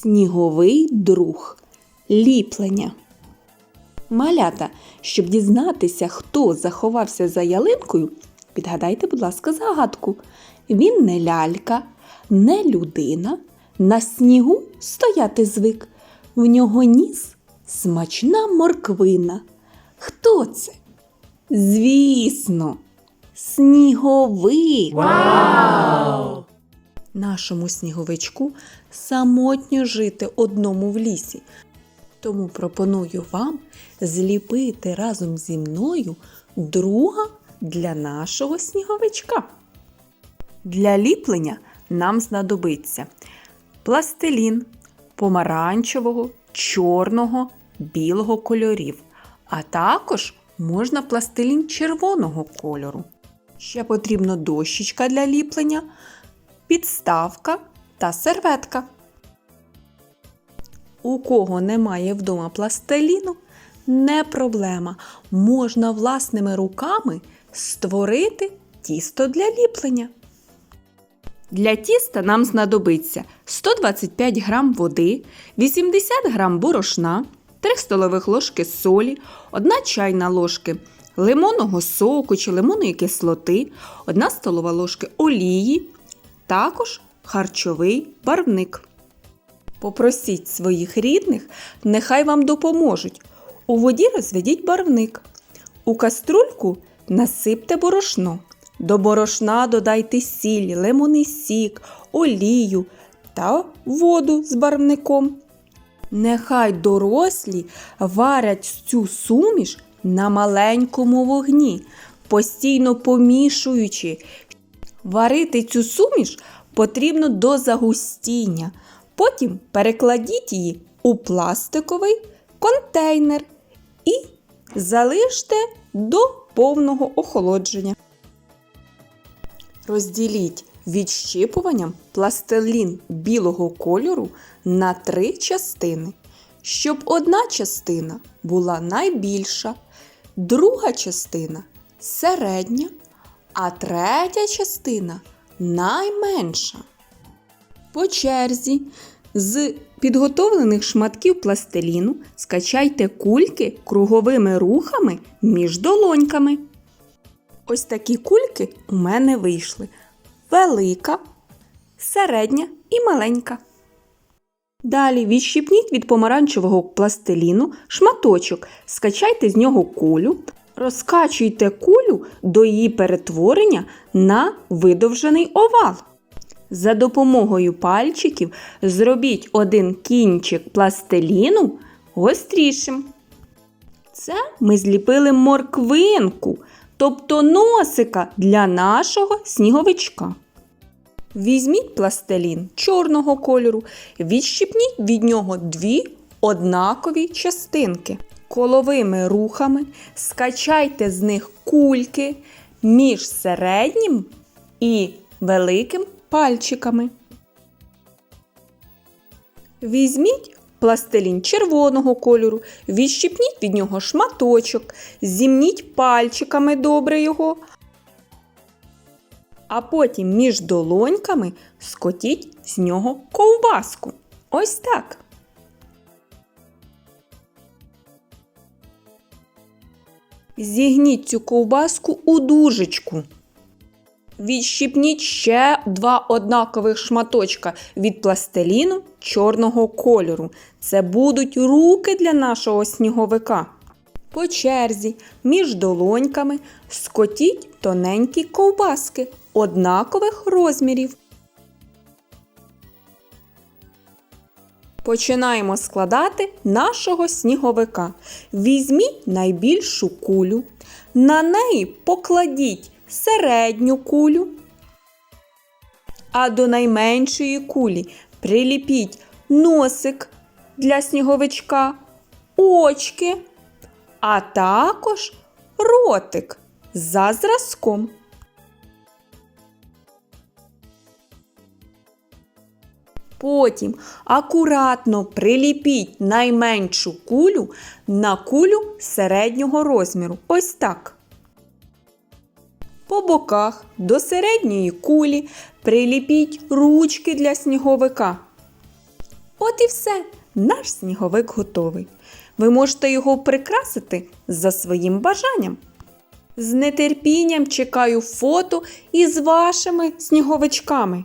Сніговий друг. Ліплення. Малята, щоб дізнатися, хто заховався за ялинкою, підгадайте, будь ласка, загадку. Він не лялька, не людина, на снігу стояти звик. В нього ніс смачна морквина. Хто це? Звісно, сніговик. Нашому сніговичку самотньо жити одному в лісі. Тому пропоную вам зліпити разом зі мною друга для нашого сніговичка. Для ліплення нам знадобиться пластилін помаранчевого, чорного, білого кольорів, а також можна пластилін червоного кольору. Ще потрібно дощечка для ліплення, підставка та серветка. У кого немає вдома пластиліну, не проблема. Можна власними руками створити тісто для ліплення. Для тіста нам знадобиться 125 г води, 80 г борошна, 3 столових ложки солі, 1 чайна ложки лимонного соку чи лимонної кислоти, 1 столова ложки олії, також харчовий барвник. Попросіть своїх рідних, нехай вам допоможуть. У воді розведіть барвник. У каструльку насипте борошно. До борошна додайте сіль, лимонний сік, олію та воду з барвником. Нехай дорослі варять цю суміш на маленькому вогні, постійно помішуючи. Варити цю суміш потрібно до загустіння. Потім перекладіть її у пластиковий контейнер і залиште до повного охолодження. Розділіть відщипуванням пластилін білого кольору на три частини, щоб одна частина була найбільша, друга частина середня, а третя частина найменша. По черзі з підготовлених шматків пластиліну скачайте кульки круговими рухами між долоньками. Ось такі кульки у мене вийшли: велика, середня і маленька. Далі відщипніть від помаранчевого пластиліну шматочок, скачайте з нього кулю, розкачуйте кулю до її перетворення на видовжений овал. За допомогою пальчиків зробіть один кінчик пластиліну гострішим. Це ми зліпили морквинку, тобто носика для нашого сніговичка. Візьміть пластилін чорного кольору, відщипніть від нього дві однакові частинки. Коловими рухами скачайте з них кульки між середнім і великим пальчиками. Візьміть пластилін червоного кольору, відщипніть від нього шматочок, зімніть пальчиками добре його, а потім між долоньками скотіть з нього ковбаску. Ось так. Зігніть цю ковбаску у дужечку. Відщипніть ще два однакових шматочка від пластиліну чорного кольору. Це будуть руки для нашого сніговика. По черзі між долоньками скотіть тоненькі ковбаски однакових розмірів. Починаємо складати нашого сніговика. Візьміть найбільшу кулю, на неї покладіть середню кулю, а до найменшої кулі приліпіть носик для сніговичка, очки, а також ротик за зразком. Потім акуратно приліпіть найменшу кулю на кулю середнього розміру. Ось так. По боках до середньої кулі приліпіть ручки для сніговика. От і все, наш сніговик готовий. Ви можете його прикрасити за своїм бажанням. З нетерпінням чекаю фото із вашими сніговичками.